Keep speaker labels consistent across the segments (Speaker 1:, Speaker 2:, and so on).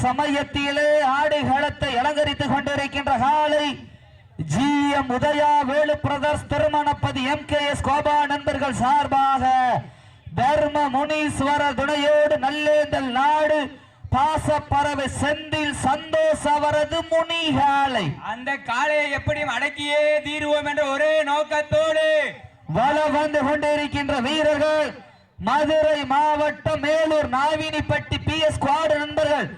Speaker 1: சமயத்திலே ஆடுகளத்தை அலங்கரித்துக் கொண்டிருக்கின்ற காலை G. M. Udaya Velu brothers Thirumanapathi M. K. S. Gopa நண்பர்கள் சார்பாக தர்ம முனீஸ்வர துணையோடு நல்லேந்தல் நாடு பாசப்பறவை செந்தில் சந்தோஷ் அவரது முனிகாலை.
Speaker 2: அந்த காளையை எப்படியும் அடக்கியே தீருவோம் என்ற ஒரே நோக்கத்தோடு
Speaker 1: வள வந்து கொண்டிருக்கின்ற வீரர்கள் மதுரை மாவட்டம் Melur Navinipatti P S squad நண்பர்கள்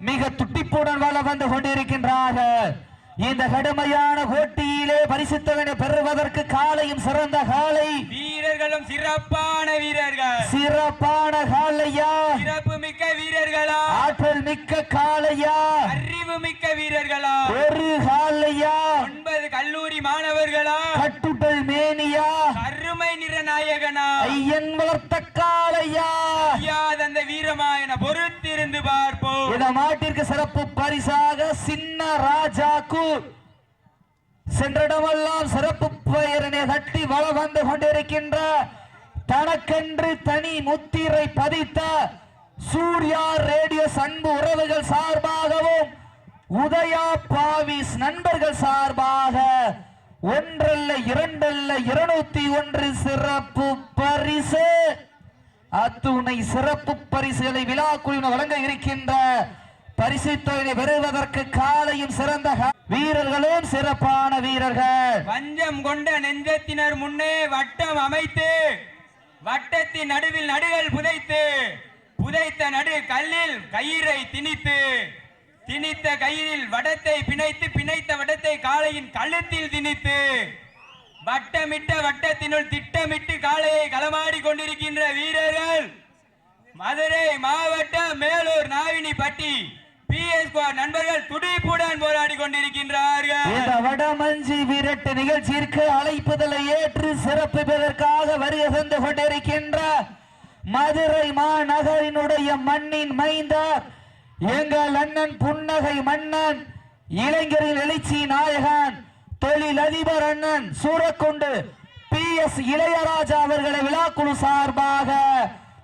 Speaker 1: மிக துட்டிப்புடன் வள வந்து கொண்டிருக்கின்றார்கள் இந்த கடுமையான போட்டியிலே பரிசுத்தவனை பெறுவதற்கு காலையும் சிறந்த காலை.
Speaker 2: வீரர்களும் சிறப்பான வீரர்கள்.
Speaker 1: சிறப்பான காலையா?
Speaker 2: சிறப்பு மிக்க வீரர்களா?
Speaker 1: ஆற்றல் மிக்க காலையா?
Speaker 2: அறிவு மிக்க வீரர்களா?
Speaker 1: ஒரு காலையா?
Speaker 2: ஒன்பது கல்லூரி மாணவர்களா?
Speaker 1: கட்டுட்டல் மேனியா?
Speaker 2: அருமை நிற நாயகனா
Speaker 1: ஐயன் வளர்த்த காலையா
Speaker 2: அந்த வீரமா என பொறுத்திருந்து பார்ப்போம்.
Speaker 1: இந்த மாட்டிற்கு சிறப்பு பரிசாக சின்ன ராஜாக்கு சென்றடமெல்லாம் சிறப்பு பெயரினை தட்டி வள வந்து கொண்டிருக்கின்ற தனக்கென்று தனி முத்திரை பதித்த சூர்யா ரேடியோ அன்பு உறவுகள் சார்பாகவும் உதயா பாவிஸ் நண்பர்கள் சார்பாக ஒன்றல்ல இரண்டல்ல இருநூத்தி ஒன்று சிறப்பு பரிசு. அத்துணை சிறப்பு பரிசுகளை விழா குழுவினர் வழங்க இருக்கின்ற பரிசு தொகையை பெறுவதற்கு காலையும் சிறந்த வீரர்களும் சிறப்பான வீரர்கள்.
Speaker 2: வஞ்சம் கொண்ட நெஞ்சத்தினர் முன்னே வட்டம் அமைத்து வட்டத்தின் நடுவில் நடுகள் புதைத்து புதைத்த நடு கல்லில் கயிறை திணித்து திணித்த கயிறில் வடத்தை பிணைத்து பிணைத்த வடத்தை காளையின் கழுத்தில் திணித்து வட்டமிட்ட வட்டத்தினுள் திட்டமிட்டு காளையை களமாடி கொண்டிருக்கின்ற வீரர்கள் மதுரை மாவட்டம் மேலூர் நாவினிப்பட்டி பிஎஸ் நண்பர்கள் துடிப்புடன் போராடி கொண்டிருக்கின்றார்கள்.
Speaker 1: இந்த வடமஞ்சி விரட்டு நிகழ்ச்சியிற்கு அழைப்புதலை ஏற்று சிறப்பு பெறற்காக வருகை தந்து கொண்டிருக்கின்ற மதுரை மாநகரினுடைய மண்ணின் மைந்தார் எங்கள் அண்ணன் புன்னகை மன்னன் இளைஞரின் எழுச்சி நாயகன் தொழிலதிபர் அண்ணன் சூரக்குண்டு பி எஸ் இளையராஜா அவர்களை விழாக்குழு சார்பாக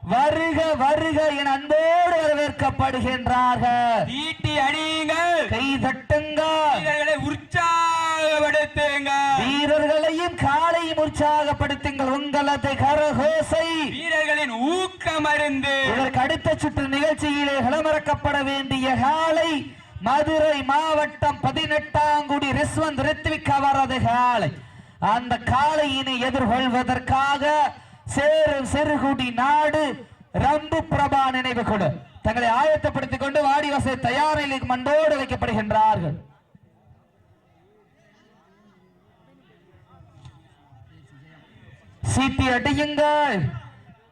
Speaker 1: வருக வருக என அன்போடு வரவேற்கப்படுகின்றார்கள்.
Speaker 2: ஈட்டி அடியுங்கள்
Speaker 1: கை தட்டுங்கள்.
Speaker 2: வீரர்களை உற்சாகப்படுத்துங்கள்
Speaker 1: வீரர்களையும் காலையும் உற்சாகப்படுத்துங்கள் உங்களது கரகோசை.
Speaker 2: வீரர்களின் ஊக்கம் அருந்து
Speaker 1: இதற்கு அடுத்த சுற்று நிகழ்ச்சியிலே களமிறக்கப்பட வேண்டிய காலை மதுரை மாவட்டம் பதினெட்டாங்குடி ரிஸ்வந்த் ரித்விக் அவரது காலை. அந்த காளையினை எதிர்கொள்வதற்காக சேரு சிறுகுடி நாடு ரம்பு பிரபா நினைவு கொடு. தங்களை ஆயத்தப்படுத்திக் கொண்டு வாடிவாசை தயாரில் மண்டோடு வைக்கப்படுகின்றார்கள். சீட்டி அடியுங்கள்.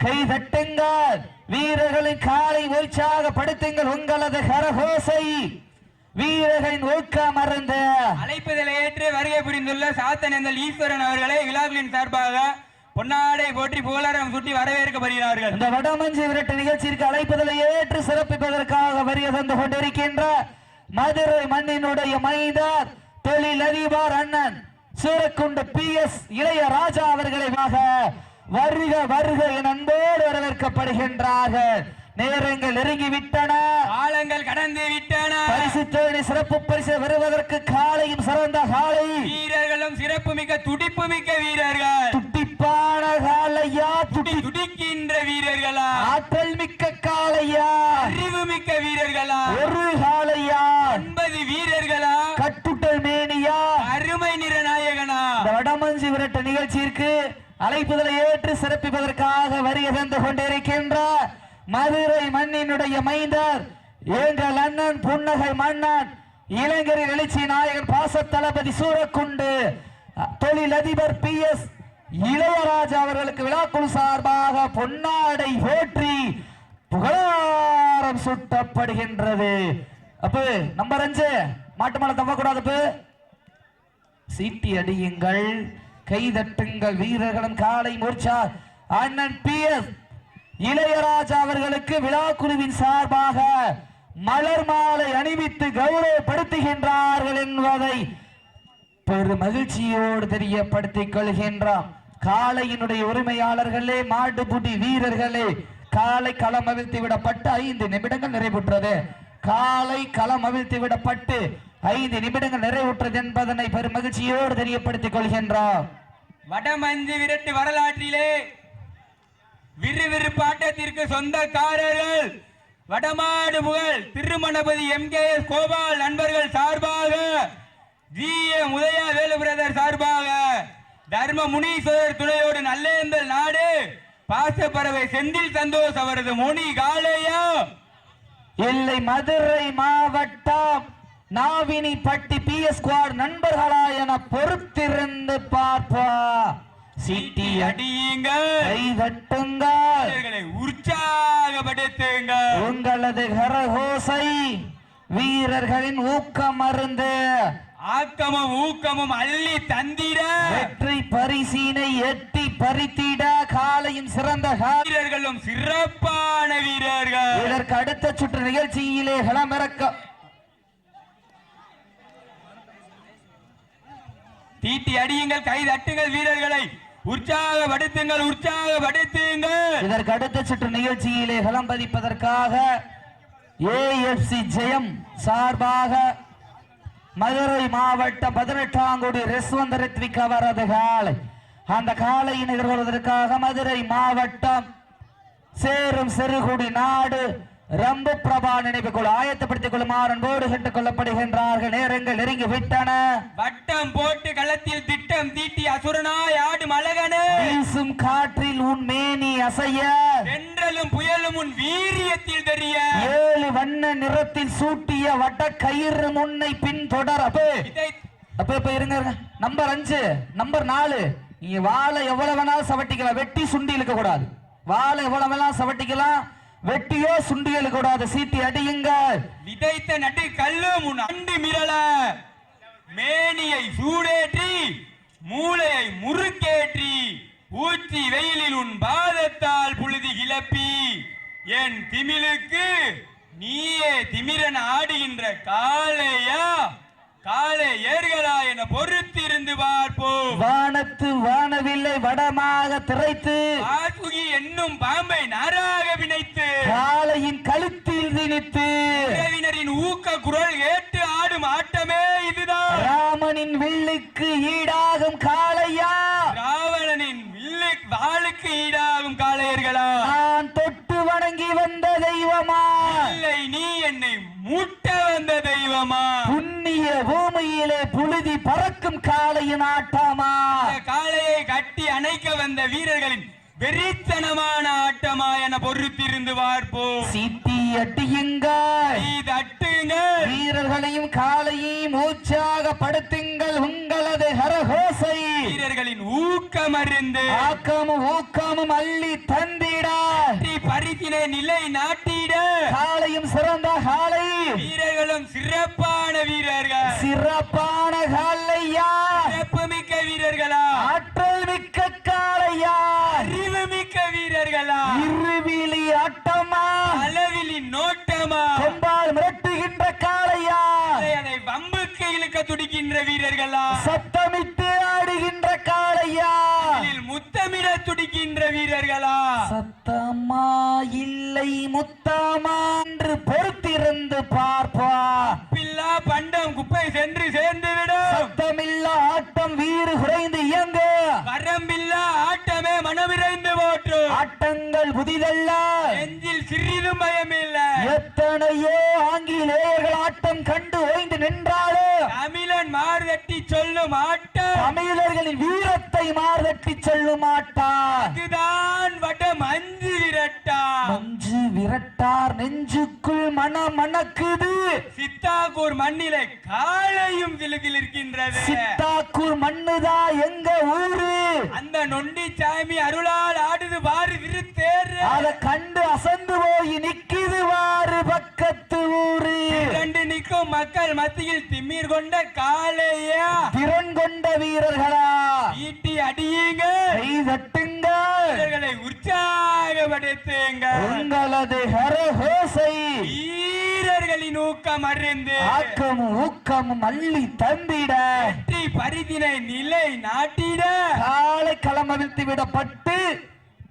Speaker 1: கை தட்டுங்கள். வீரர்களின் காலை உற்சாகப்படுத்துங்கள். உங்களது கரகோசை. வீரர்களின் ஊக்கம் மறந்து
Speaker 2: அழைப்புதலை ஏற்று வருகை புரிந்துள்ள சாத்தனந்தல் ஈஸ்வரன் அவர்களை விழாக்களின் சார்பாக பொன்னாடை போற்றி புகழாரம் சுட்டி வரவேற்கப்படுகிறார்கள்.
Speaker 1: இந்த வடமஞ்சி விரட்டு நிகழ்ச்சிக்கு அழைப்புதலை ஏற்று சிறப்பிப்பதற்காக வருகை தந்து கொண்டிருக்கின்ற மதுரை மண்ணினுடைய மைதார் தொழிலதிபர் அண்ணன் சூரக்குண்டு பி எஸ் இளையராஜா அவர்களை வாக வருக வருக என அன்போடு வரவேற்கப்படுகின்றார்கள். நேரங்கள் நெருங்கி விட்டன
Speaker 2: காலங்கள் கடந்து விட்டன.
Speaker 1: பரிசு தொழிலை சிறப்பு பரிசு வருவதற்கு காலையும் சிறந்த காலை.
Speaker 2: வீரர்களும் சிறப்பு மிக்க துடிப்பு மிக்க வீரர்கள்.
Speaker 1: துட்டிப்பான காலையா?
Speaker 2: துடி துடிக்கின்ற வீரர்களா?
Speaker 1: ஆற்றல் மிக்க காலையா?
Speaker 2: அறிவு மிக்க வீரர்களா?
Speaker 1: ஒரு காலையா?
Speaker 2: ஒன்பது வீரர்களா?
Speaker 1: கட்டுட்டல் மேனியா
Speaker 2: அருமை நிற நாயகனா
Speaker 1: இந்த வடமஞ்சி விரட்ட நிகழ்ச்சியிற்கு அழைப்புதலை ஏற்று சிறப்பிப்பதற்காக வருகை தந்து கொண்டிருக்கின்ற மதுரை மண்ணினுடைய மைந்தர் எங்கள் அண்ணன் புன்னகை மன்னன் இளைஞரின் எழுச்சி நாயகன் பாச தளபதி சூரக்குண்டு தொழிலதிபர் பி எஸ் இளையராஜா அவர்களுக்கு விழாக்குழு சார்பாக பொன்னாடை போற்றி புகழாரம் சுட்டப்படுகின்றது. அப்ப நம்பர் அஞ்சு. மாட்டு மலை தவக்கூடாது சீட்டி அடியுங்கள். கைதட்டுங்கள் வீரர்களும் காலை மூர்ச்சா. அண்ணன் பி எஸ் இளையராஜா அவர்களுக்கு விழா குழுவின் சார்பாக மலர் மாலை அணிவித்து கௌரவப்படுத்துகின்றார்கள் என்பதை பெரு மகிழ்ச்சியோடு தெரியப்படுத்திக் கொள்கின்றோம். காளையினுடைய உரிமையாளர்களே மாட்டுப்புட்டி வீரர்களே காலை களம் அவிழ்த்து விடப்பட்டு ஐந்து நிமிடங்கள் நிறைவுற்றது. காலை களம் அவிழ்த்து விடப்பட்டு ஐந்து நிமிடங்கள் நிறைவுற்றது என்பதனை பெரும் மகிழ்ச்சியோடு தெரியப்படுத்திக் கொள்கின்றோம்.
Speaker 2: வடமஞ்சு விரட்டு வரலாற்றிலே விறுவிறுப்பாட்டத்திற்கு சொந்தக்காரர்கள் வடமாடு புகழ் Thirumanapathi M K S Gopal நண்பர்கள் சார்பாக G A Udaya Velu brother சார்பாக தர்ம முனீஸ்வரர் துணையோடு நல்லேந்தல் நாடு பாசப்பறவை செந்தில் சந்தோஷ் அவரது மொழி காளையா
Speaker 1: இல்லை மதுரை மாவட்டம் நாவினிப்பட்டி பி எஸ் ஸ்குவாட் நண்பர்களா என பொறுத்திருந்து பார்ப்பா சிட்டி அடி
Speaker 2: அடியுங்கள்.
Speaker 1: கை தட்டுங்கள்
Speaker 2: வீரர்களை உற்சாகப்படுத்துங்கள்.
Speaker 1: உங்களது கரகோசை வீரர்களின் ஊக்கம் மருந்து
Speaker 2: ஆக்கமும் ஊக்கமும் அள்ளி தந்திட.
Speaker 1: வெற்றி பரிசீனை எட்டி பறித்திட காலையும் சிறந்த
Speaker 2: வீரர்களும் சிறப்பான வீரர்கள்.
Speaker 1: இதற்கு அடுத்த சுற்று நிகழ்ச்சியிலே களமிறக்க
Speaker 2: தீட்டி அடியுங்கள் கை தட்டுங்கள் வீரர்களை. உற்சாகப்படுத்துங்கள் உற்சாகப்படுத்துங்கள்.
Speaker 1: இதற்கு அடுத்த சுற்று நிகழ்ச்சியிலே களம் பதிப்பதற்காக ஏஎஃப்சி ஜெயம் சார்பாக மதுரை மாவட்டம் பதினெட்டாங்குடி ரெஸ்வந்த ரித்விக் அவரது காலை. அந்த காலையின் எதிர்கொள்வதற்காக மதுரை மாவட்டம் சேரும் சிறுகுடி நாடு ரம்பு பிரபா நினைவுக்குள் ஆயத்தப்படுத்திக் கொள்ளுமாறு அன்போடு கேட்டுக் கொள்ளப்படுகின்றார்கள் நேரங்கள் நெருங்கி விட்டன
Speaker 2: வட்டம் போட்டு களத்தில் திட்டம் தீட்டி அசுரனாய் ஆடும் அழகனே
Speaker 1: வீசும் காற்றில் உன் மேனி அசைய.
Speaker 2: தென்றலும் புயலும் உன் வீரியத்தில் தெரிய.
Speaker 1: ஏழு வண்ண நிறத்தில் சூட்டிய வட்ட கயிறு முன்னை பின் தொடர் அப்பே அப்ப இப்ப இருங்க. நம்பர் அஞ்சு நம்பர் நாலு. நீங்க வாழை எவ்வளவு வேணாலும் சவட்டிக்கலாம். வெட்டி சுண்டி இழுக்க கூடாது வாழை எவ்வளவு வேணாலும் சவட்டிக்கலாம். வெட்டியோ சுண்டியல் கூடாத சீட்டி அடியுங்கள்.
Speaker 2: விதைத்த நட்டு கல்லும் உன் அண்டு மிரள. மேனியை சூடேற்றி மூளையை முறுக்கேற்றி ஊற்றி வெயிலில் உன் பாதத்தால் புழுதி கிளப்பி என் திமிலுக்கு நீயே திமிரன் ஆடுகின்ற காளையா? காளை ஏர்களா என பொறுத்திருந்து பார்ப்போம்.
Speaker 1: வானத்து வானவில்லை வடமாக திரைத்து
Speaker 2: ஆசுகி என்னும் பாம்பை நாராக வினைத்து
Speaker 1: காளையின் கழுத்தில் திணித்து
Speaker 2: உறவினரின் ஊக்க குரல் கேட்டு ஆடும் ஆட்டமே இதுதான்.
Speaker 1: ராமனின் வில்லுக்கு ஈடாகும் காளையா
Speaker 2: ராவணனின் வில்லு வாளுக்கு ஈடாகும் காளையர்களா
Speaker 1: நான் தொட்டு வணங்கி வந்த தெய்வமா
Speaker 2: இல்லை நீ என்னை மூட்ட வந்த தெய்வமா
Speaker 1: புண்ணிய பூமியிலே புழுதி பறக்கும் காளையின் ஆட்டமா
Speaker 2: இந்த காளையை கட்டி அணைக்க வந்த வீரர்களின் வெறித்தனமான ஆட்டமா என பொறுத்திருந்து பார்ப்போம்
Speaker 1: சீட்டி அட்டியுங்கள். வீரர்களையும் காளையையும் உற்சாகப்படுத்துங்கள் உங்களது ஹரஹோசை.
Speaker 2: வீரர்களின் ஊக்கம் அறிந்து
Speaker 1: ஆக்கமும் ஊக்கமும் அள்ளி தந்திட.
Speaker 2: பரிசினை நிலை நாட்டிட.
Speaker 1: காளையும் சிறந்த காளை
Speaker 2: வீரர்களும் சிறப்பான வீரர்கள்.
Speaker 1: சிறப்பான காளையா
Speaker 2: சிறப்பு மிக்க வீரர்களா.
Speaker 1: ஆற்றல் மிக்க காளையா
Speaker 2: அறிவு மிக்க வீரர்களா
Speaker 1: ஆட்டமா?
Speaker 2: அளவிலி நோட்டமா
Speaker 1: கொம்பால் மிரட்டுகின்ற காளையா?
Speaker 2: அதை வம்புக்கு இழுக்க துடிக்கின்ற வீரர்களா?
Speaker 1: சத்தமிட்டு ஆடுகின்ற காளையா?
Speaker 2: முத்தமிட துடிக்கின்ற வீரர்களா?
Speaker 1: சத்தமா? இல்லை முத்தமா? என்று பொறுத்திருந்து பார்ப்பா ஆட்டா
Speaker 2: இதுதான் வட மஞ்சு விரட்டா
Speaker 1: மஞ்சு விரட்டார் நெஞ்சுக்குள் மன மணக்குது.
Speaker 2: சித்தாக்கூர் மண்ணிலே காளையும் கிளுகில் இருக்கின்றது.
Speaker 1: சித்தாக்கூர் மண்ணுதா எங்க ஊரு?
Speaker 2: அந்த நொண்டி சாமி அருளால் ஆடுது பாரு விருத்தேறு.
Speaker 1: அத கண்டு அசந்து போய் நிக்குது வாரு பக்கத்து ஊரு.
Speaker 2: இரண்டு நிற்கும் மக்கள் மத்தியில் திமிர் கொண்ட காளையா?
Speaker 1: திறன் கொண்ட வீரர்களா?
Speaker 2: ஈட்டி அடியுங்க
Speaker 1: கை
Speaker 2: வீரர்களை உற்சாகப்படுத்துங்க
Speaker 1: உங்களது ஹரஹோசை
Speaker 2: வீரர்களின் ஊக்கம் அறிந்து
Speaker 1: ஆக்கமும் ஊக்கமும் அள்ளி தந்திட.
Speaker 2: வெற்றி பரிதினை நிலை நாட்டிட.
Speaker 1: காலை களம் அவிழ்த்து விடப்பட்டு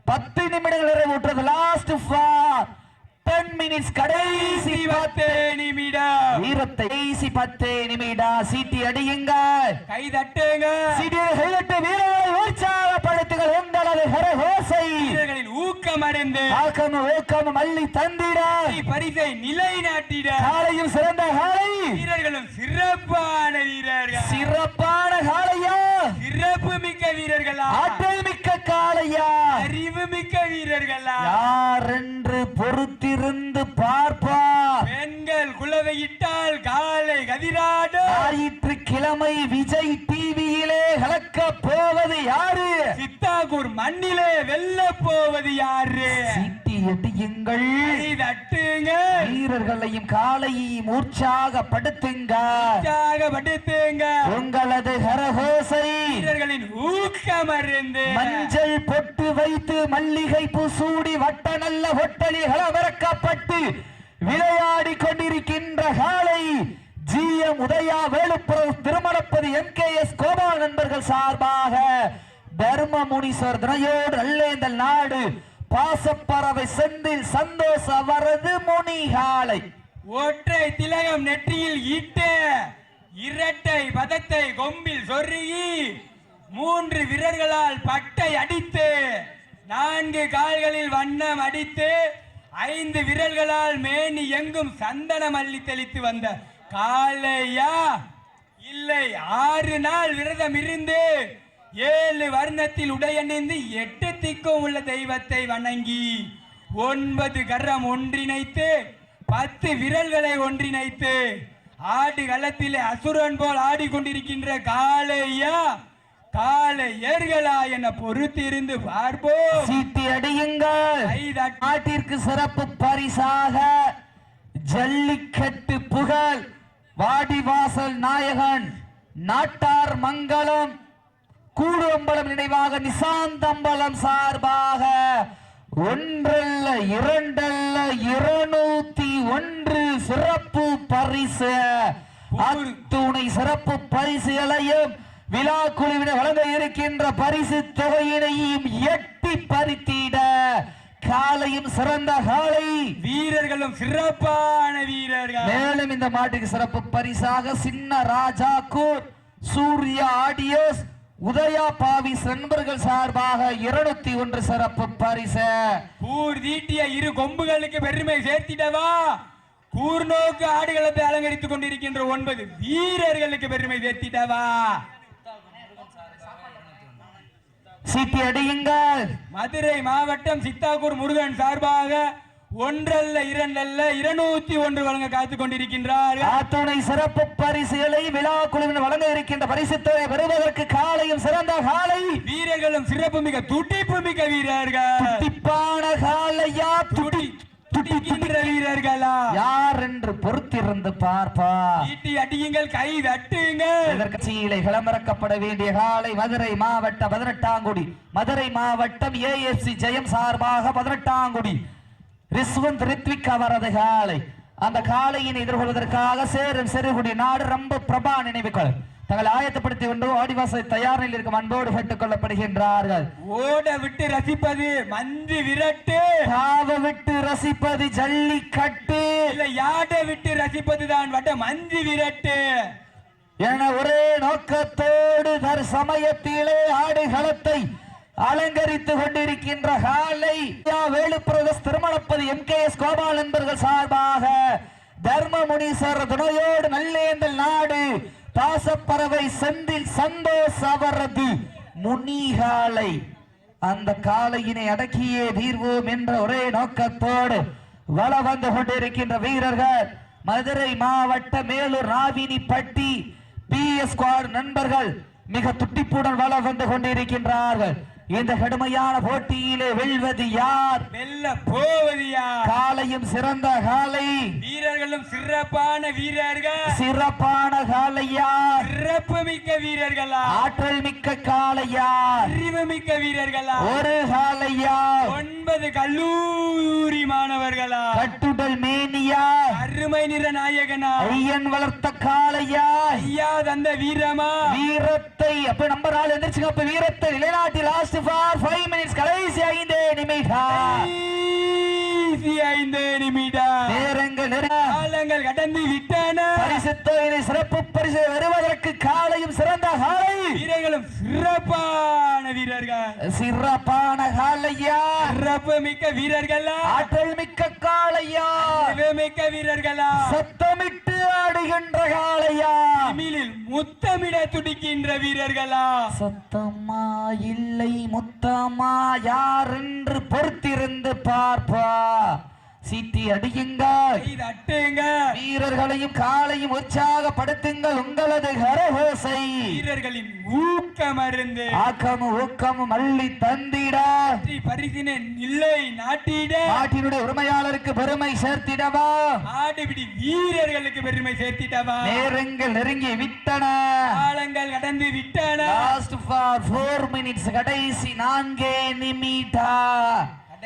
Speaker 1: பத்து நிமிடங்கள் நிறைவுற்றது லாஸ்ட் ஃபார் டென் மினிட்ஸ் கடைசி
Speaker 2: பத்து நிமிடம்.
Speaker 1: வீரத்தை கடைசி பத்து நிமிடம். சீட்டி அடியுங்கள்.
Speaker 2: கை தட்டுங்க.
Speaker 1: சீட்டியை கையிட்டு வீரர்களை உற்சாகப்படுத்துங்கள். உங்களது ஹரஹோசை.
Speaker 2: வீரர்களின் ஊக்கம் அடைந்து.
Speaker 1: ஆக்கம் ஊக்கம் மல்லி தந்திட.
Speaker 2: பரிசை நிலைநாட்டிட.
Speaker 1: காலையும் சிறந்த காலை.
Speaker 2: வீரர்களும் சிறப்பான வீரர்கள்.
Speaker 1: சிறப்பான
Speaker 2: வீரர்களா?
Speaker 1: ஆற்றல் மிக்க காளையா?
Speaker 2: அறிவு மிக்க வீரர்களா?
Speaker 1: யார் என்று பொறுத்திருந்து பார்ப்பா?
Speaker 2: பெண்கள் குலவையிட்டால் காலை கதிராடும்
Speaker 1: ஞாயிற்றுக்கிழமை விஜய் டிவியிலே கலக்க போவது யாரு?
Speaker 2: சித்தாகூர் மண்ணிலே வெல்ல போவது யாரு? தட்டுங்க.
Speaker 1: வீரர்களையும் காலையையும் உற்சாகப்படுத்துங்க.
Speaker 2: உற்சாகப்படுத்துங்க.
Speaker 1: உங்களது ஹரஹோசை
Speaker 2: வீரர்களின் ஊக்கம் அறிந்து
Speaker 1: மஞ்சள் பொட்டு வைத்து மல்லிகை பூ சூடி வட்ட நல்ல ஒட்டலி களமிறக்கப்பட்டு விளையாடி கொண்டிருக்கின்ற காலை G. M. Udaya வேலுப்புரம் Thirumanapathi M. K. S. Gopal நண்பர்கள் சார்பாக தர்மமுனீஸ்வர் தினையோடு நல்லேந்தல் நாடு பாசப்பறவை செந்தில் சந்தோஷ அவரது முனிகாலை.
Speaker 2: ஒற்றை திலகம் நெற்றியில் ஈட்ட இரட்டை பதத்தை கொம்பில் சொருகி மூன்று வீரர்களால் பட்டை அடித்து நான்கு கால்களில் வண்ணம் அடித்து ஐந்து விரல்களால் மேனி எங்கும் சந்தனம் அள்ளி தெளித்து வந்த காளையா இல்லை ஆறு நாள் விரதம் இருந்து ஏழு வர்ணத்தில் உடையணிந்து எட்டு திக்கும் உள்ள தெய்வத்தை வணங்கி ஒன்பது கரம் ஒன்றிணைத்து பத்து விரல்களை ஒன்றிணைத்து ஆடு களத்திலே அசுரன் போல் ஆடிக்கொண்டிருக்கின்ற காளையா காளை ஏர்களா என பொறுத்திருந்து பார்ப்போம்.
Speaker 1: சீட்டி அடியுங்கள். நாட்டிற்கு சிறப்பு பரிசாக ஜல்லிக்கட்டு புகழ் வாடிவாசல் நாயகன் நாட்டார் மங்களம். கூடும்பலம் நினைவாக நிசாந்தம்பலம் சார்பாக ஒன்றல்ல இரண்டல்ல இருநூத்தி ஒன்று சிறப்பு பரிசு. அத்துணை சிறப்பு பரிசுகளையும் விழா குழுவினர் வழங்க இருக்கின்ற பரிசு தொகையினையும் எட்டி பறித்திட. காலையும் சிறந்த காலை.
Speaker 2: வீரர்களும் சிறப்பான வீரர்கள்.
Speaker 1: மேலும் இந்த மாட்டுக்கு சிறப்பு பரிசாக சின்ன ராஜா கூர் சூர்யா ஆடியோஸ் உதயா பாவிஸ் நண்பர்கள் சார்பாக இருநூத்தி ஒன்று சிறப்பு பரிசு.
Speaker 2: கூர் தீட்டிய இரு கொம்புகளுக்கு பெருமை சேர்த்திடவா? கூர்நோக்கு ஆடுகளத்தை அலங்கரித்துக் கொண்டிருக்கின்ற ஒன்பது வீரர்களுக்கு பெருமை சேர்த்திடவா?
Speaker 1: சீட்டி அடியுங்கள்.
Speaker 2: மதுரை மாவட்டம் சித்தாக்கூர் முருகன் சார்பாக ஒன்றல்ல இரண்டல்ல இருநூத்தி ஒன்று வழங்க காத்துக் கொண்டிருக்கின்றார்கள்
Speaker 1: அத்துணை சிறப்பு பரிசுகளை விழா வழங்க இருக்கின்ற பரிசு தொகை பெறுவதற்கு காலையும் சிறந்த காலை.
Speaker 2: வீரர்களும் சிறப்பு மிக துடிப்பு வீரர்கள்.
Speaker 1: திப்பான காலையா? துடி
Speaker 2: துடி துடிக்கின்ற வீரர்களா?
Speaker 1: யார் என்று பொறுத்திருந்து பார்ப்பா.
Speaker 2: ஈட்டி அடியுங்கள் கை தட்டுங்கள்.
Speaker 1: எதிர்கட்சியிலே களமிறக்கப்பட வேண்டிய காலை மதுரை மாவட்டம் பதினெட்டாங்குடி மதுரை மாவட்டம் ஏஎஃப்சி ஜெயம் சார்பாக பதினெட்டாங்குடி ரிஸ்வந்த் ரித்விக் அவரது காலை. அந்த காளையினை எதிர்கொள்வதற்காக சேரும் சிறுகுடி நாடு ரொம்ப பிரபா நினைவுகள். தங்களை ஆயத்தப்படுத்தி கொண்டு ஆடிவாசை தயார் நிலையில் இருக்கும் அன்போடு கேட்டுக் கொள்ளப்படுகின்றார்கள்.
Speaker 2: ஓட விட்டு ரசிப்பது மஞ்சு விரட்டு.
Speaker 1: காவ விட்டு ரசிப்பது ஜல்லிக்கட்டு.
Speaker 2: இல்ல யாட விட்டு ரசிப்பது தான் வட்ட மஞ்சு விரட்டு.
Speaker 1: என ஒரே நோக்கத்தோடு தர் சமயத்திலே ஆடுகளத்தை அலங்கரித்துக் கொண்டிருக்கின்ற காலை வேலுப்பிரதஸ் திருமணப்பது எம் கே எஸ் கோபால் என்பர்கள் சார்பாக தர்மமுனீஸ்வரர் துணையோடு நல்லேந்தல் நாடு பாசப்பறவை செந்தில் சந்தோஷ் அவரது முனிகாலை. அந்த காலையினை அடக்கியே தீர்வோம் என்ற ஒரே நோக்கத்தோடு வள வந்து கொண்டிருக்கின்ற வீரர்கள் மதுரை மாவட்ட Melur Ravinipatti P S squad நண்பர்கள் மிக துட்டிப்புடன் வள வந்து கொண்டிருக்கின்றார்கள். இந்த கடுமையான போட்டியிலே வெல்வது யார்?
Speaker 2: வெல்ல போவது யார்?
Speaker 1: காலையும் சிறந்த காலை.
Speaker 2: வீரர்களும் சிறப்பான வீரர்கள்.
Speaker 1: சிறப்பான காலையார்
Speaker 2: சிறப்பு மிக்க வீரர்களா?
Speaker 1: ஆற்றல் மிக்க காளையார்
Speaker 2: அறிவு மிக்க வீரர்களா?
Speaker 1: ஒரு காளையார்
Speaker 2: ஒன்பது கல்லூரி மாணவர்களா?
Speaker 1: கட்டுடல் மேனியார்
Speaker 2: அருமை நிற நாயகனா?
Speaker 1: ஐயன் வளர்த்த காளையார்
Speaker 2: ஐயா தந்த வீரமா?
Speaker 1: வீரத்தை அப்ப நம்பர் ஆள் எந்திரிச்சுங்க அப்ப வீரத்தை நிலைநாட்டி லாஸ்ட் ஃபார் ஃபைவ் மினிட்ஸ் கடைசி ஐந்து நிமிடம்
Speaker 2: கடைசி ஐந்து நிமிடம்.
Speaker 1: நேரங்கள் நெருங்க
Speaker 2: காலங்கள் கடந்து விட்டன.
Speaker 1: பரிசு தொகையினை சிறப்பு பரிசு வருவதற்கு காலையும் சிறந்த காலை.
Speaker 2: வீரர்களும் வீரர்கள்
Speaker 1: சிறப்பான காலையா?
Speaker 2: சிறப்பு மிக்க வீரர்களா?
Speaker 1: ஆற்றல் மிக்க காளையா
Speaker 2: அறிவு மிக்க வீரர்களா?
Speaker 1: சத்தமிட்டு ஆடுகின்ற காளையா
Speaker 2: தமிழில் முத்தமிட துடிக்கின்ற வீரர்களா?
Speaker 1: சத்தம்மா இல்லை முத்தம்மா யார் என்று பொறுத்திருந்து பார்ப்பா. சீட்டி அடியுங்கள். வீரர்களையும் காலையும் உற்சாகப்படுத்துங்கள் உங்களது கரகோசை
Speaker 2: வீரர்களின் ஊக்கம் அருந்து
Speaker 1: ஆக்கமும் ஊக்கமும் அள்ளி தந்திட
Speaker 2: பரிசினை இல்லை நாட்டிட.
Speaker 1: நாட்டினுடைய உரிமையாளருக்கு பெருமை சேர்த்திடவா.
Speaker 2: ஆடுபிடி வீரர்களுக்கு பெருமை சேர்த்திட்டவா
Speaker 1: நேரங்கள் நெருங்கி விட்டன.
Speaker 2: காலங்கள் கடந்து விட்டன.
Speaker 1: லாஸ்ட் ஃபார் ஃபோர் மினிட்ஸ் கடைசி நான்கே நிமிடா.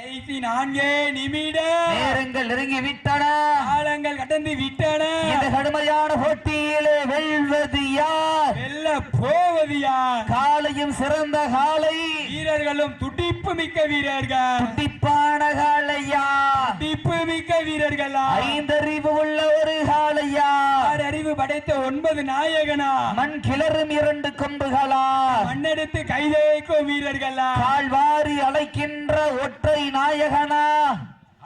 Speaker 2: கடைசி நான்கே நிமிட.
Speaker 1: நேரங்கள் நெருங்கி விட்டன
Speaker 2: காலங்கள் கடந்து விட்டன.
Speaker 1: இந்த கடுமையான போட்டியிலே வெல்வது யார்?
Speaker 2: வெல்ல போவது யார்?
Speaker 1: காலையும் சிறந்த காலை.
Speaker 2: வீரர்களும் துடிப்பு மிக்க வீரர்கள்.
Speaker 1: துடிப்பான காளையா
Speaker 2: துடிப்பு மிக்க வீரர்களா?
Speaker 1: ஐந்தறிவு உள்ள ஒரு
Speaker 2: ஆறு அறிவு படைத்த ஒன்பது நாயகனா?
Speaker 1: மண் கிளறும் இரண்டு கொம்புகளா?
Speaker 2: மண்ணெடுத்து கைதேக்கும் வீரர்களா?
Speaker 1: கால்வாரி அழைக்கின்ற ஒற்றை நாயகனா?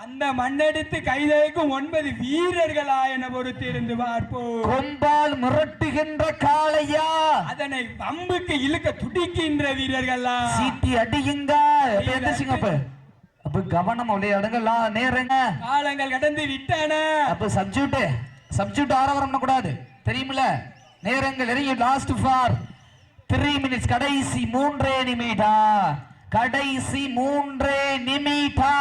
Speaker 2: அந்த மண்ணெடுத்து கைதேக்கும் ஒன்பது வீரர்களா என பொறுத்து இருந்து பார்ப்போம்.
Speaker 1: கொம்பால் முரட்டுகின்ற காளையா?
Speaker 2: அதனை பம்புக்கு இழுக்க துடிக்கின்ற வீரர்களா?
Speaker 1: சீட்டி அடியுங்க. அப்ப கவனம் விளையாடுங்களா நேரங்க.
Speaker 2: காலங்கள் கடந்து விட்டன.
Speaker 1: அப்ப சப்ஜூட் சப்ஜூட் ஆரவாரம் பண்ணக்கூடாது. தெரியுமில்ல? நேரங்கள் நெருங்கி லாஸ்ட் ஃபார் த்ரீ மினிட்ஸ் கடைசி மூன்றே நிமிடா. கடைசி மூன்றே நிமிடா.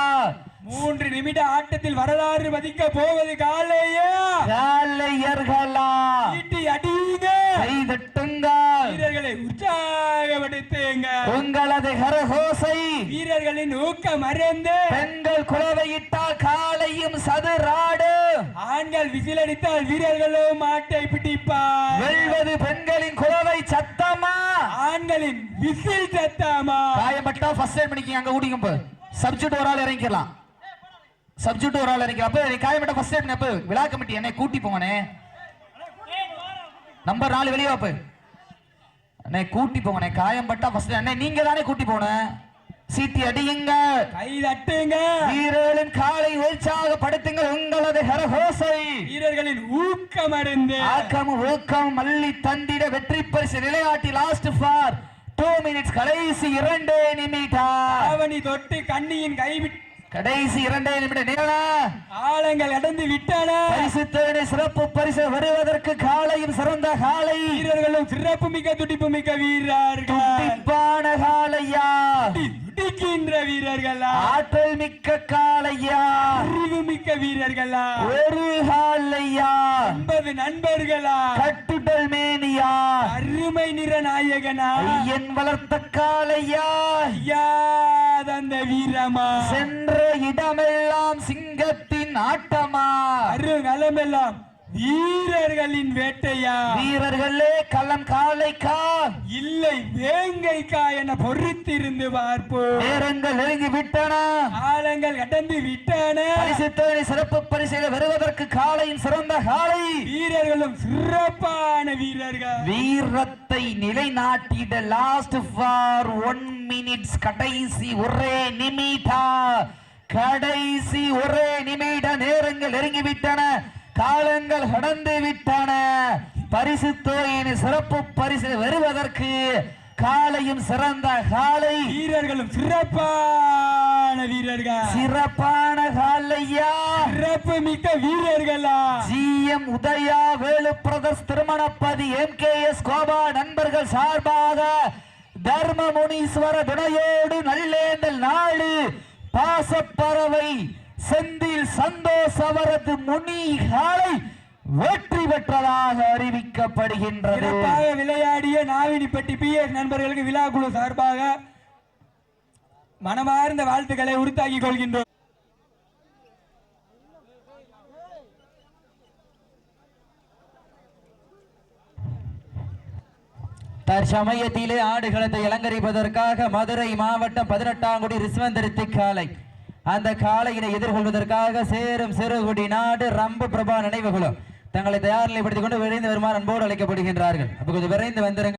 Speaker 2: மூன்று நிமிட ஆட்டத்தில் வரலாறு மதிக்க போவது காலையா?
Speaker 1: காலையர்களா?
Speaker 2: அடியுங்க
Speaker 1: கைதட்டுங்கள்
Speaker 2: வீரர்களை உற்சாகப்படுத்துங்க
Speaker 1: உங்களது கரகோசை
Speaker 2: வீரர்களின் ஊக்கம் அறிந்து
Speaker 1: பெண்கள் குலவையிட்டால் காலையும் சதுராடு.
Speaker 2: ஆண்கள் விசிலடித்தால் வீரர்களும் மாட்டை பிடிப்பார்.
Speaker 1: வெல்வது பெண்களின் குலவை சத்தமா?
Speaker 2: ஆண்களின் விசில் சத்தமா?
Speaker 1: காயப்பட்டா ஃபர்ஸ்ட் டைம் பண்ணிக்க அங்க ஊடிங்க போ சப்ஜெக்ட் ஒரு ஆள் இறங்கிக்கலாம் சப்ஜெக்ட் ஒரு ஆள் இறங்கிக்கலாம் அப்ப காயப்பட்ட ஃபர்ஸ்ட் டைம் அப்ப விழா கமிட்டி என்னை கூட்டி போங்கண்ணே. நம்பர் நாலு வெளியே வாப்பு. அண்ணே கூட்டி போங்கண்ணே காயம்பட்டா ஃபர்ஸ்ட் அண்ணே நீங்க தானே கூட்டி போன. சீட்டி அடியுங்க.
Speaker 2: கை தட்டுங்க.
Speaker 1: வீரர்களின் காலை உற்சாகப்படுத்துங்கள் உங்களது ஹரஹோசை
Speaker 2: வீரர்களின் ஊக்கம் அறிந்து
Speaker 1: ஆக்கமும் ஊக்கமும் மல்லி தந்திட வெற்றி பரிசு நிலையாட்டி லாஸ்ட் ஃபார் டூ மினிட்ஸ் கடைசி இரண்டே நிமிடம்.
Speaker 2: ஆவணி தொட்டு கண்ணியின் கைவிட்டு
Speaker 1: கடைசி இரண்டே நிமிட நேரம்
Speaker 2: ஆழங்கள் அடர்ந்து விட்டன.
Speaker 1: பரிசு தேடி சிறப்பு பரிசு வருவதற்கு காலையும் சிறந்த காலை.
Speaker 2: வீரர்களும் சிறப்பு மிக்க துடிப்பு மிக்க வீரர்கள்.
Speaker 1: துடிப்பான காலையா?
Speaker 2: துடிக்கின்ற வீரர்களா?
Speaker 1: ஆற்றல் மிக்க காலையா?
Speaker 2: அறிவு மிக்க வீரர்களா?
Speaker 1: ஒரு காலையா?
Speaker 2: ஒன்பது நண்பர்களா?
Speaker 1: கட்டுடல் மேனியா?
Speaker 2: அருமை நிற நாயகனா?
Speaker 1: ஐயன் வளர்த்த காலையா?
Speaker 2: ஐயாதந்த வீரமா?
Speaker 1: சென்ற இடமெல்லாம் சிங்கத்தின் ஆட்டமா?
Speaker 2: அருங்கலமெல்லாம் வீரர்களின் வேட்டையா?
Speaker 1: வீரர்களே களம் காலைக்கா.
Speaker 2: இல்லை வேங்கைக்கா என பொறுத்திருந்து பார்ப்போம்.
Speaker 1: நேரங்கள் நெருங்கி விட்டன.
Speaker 2: காலங்கள் கடந்து விட்டன.
Speaker 1: பரிசு தேடி சிறப்பு பரிசில் வருவதற்கு காலையின் சிறந்த காலை.
Speaker 2: வீரர்களும் சிறப்பான வீரர்கள்.
Speaker 1: வீரத்தை நிலைநாட்டிட லாஸ்ட் ஃபார் ஒன் மினிட்ஸ் கடைசி ஒரே நிமிடா கடைசி ஒரே நிமிட நேரங்கள் நெருங்கி விட்டன. காலங்கள் கடந்து விட்டன பரிசு தொகையின் சிறப்பு பரிசு வருவதற்கு காலையும் சிறந்த காலை
Speaker 2: வீரர்களும் சிறப்பான வீரர்கள்.
Speaker 1: சிறப்பான காலையா?
Speaker 2: சிறப்பு மிக்க வீரர்களா?
Speaker 1: G M Udaya Velu brothers Thirumanapathi M K S Gopa நண்பர்கள் சார்பாக தர்ம முனீஸ்வர துணையோடு நல்லேந்தல் நாடு பாசப்பறவை செந்தில் சந்தோஷ் அவரது முனிகாலை வெற்றி பெற்றதாக அறிவிக்கப்படுகின்றது.
Speaker 2: விளையாடிய நாவினிப்பட்டி பி எஸ் நண்பர்களுக்கு விழா குழு சார்பாக மனமார்ந்த வாழ்த்துக்களை உறுத்தாக்கிக் கொள்கின்றோம்.
Speaker 3: தற்சமயத்திலே ஆடுகளத்தை அலங்கரிப்பதற்காக மதுரை மாவட்டம் பதினெட்டாம் குடி ரிஸ்வந்தரித்தி காலை. அந்த காளையினை எதிர்கொள்வதற்காக சேரும் சிறுகுடி நாடு ரம்ப பிரபா நினைவுகளும் தங்களை தயார் நிலைப்படுத்திக் கொண்டு விரைந்து வருமாறு அன்போடு அழைக்கப்படுகின்றார்கள். அப்போ கொஞ்சம் விரைந்து வந்துருங்க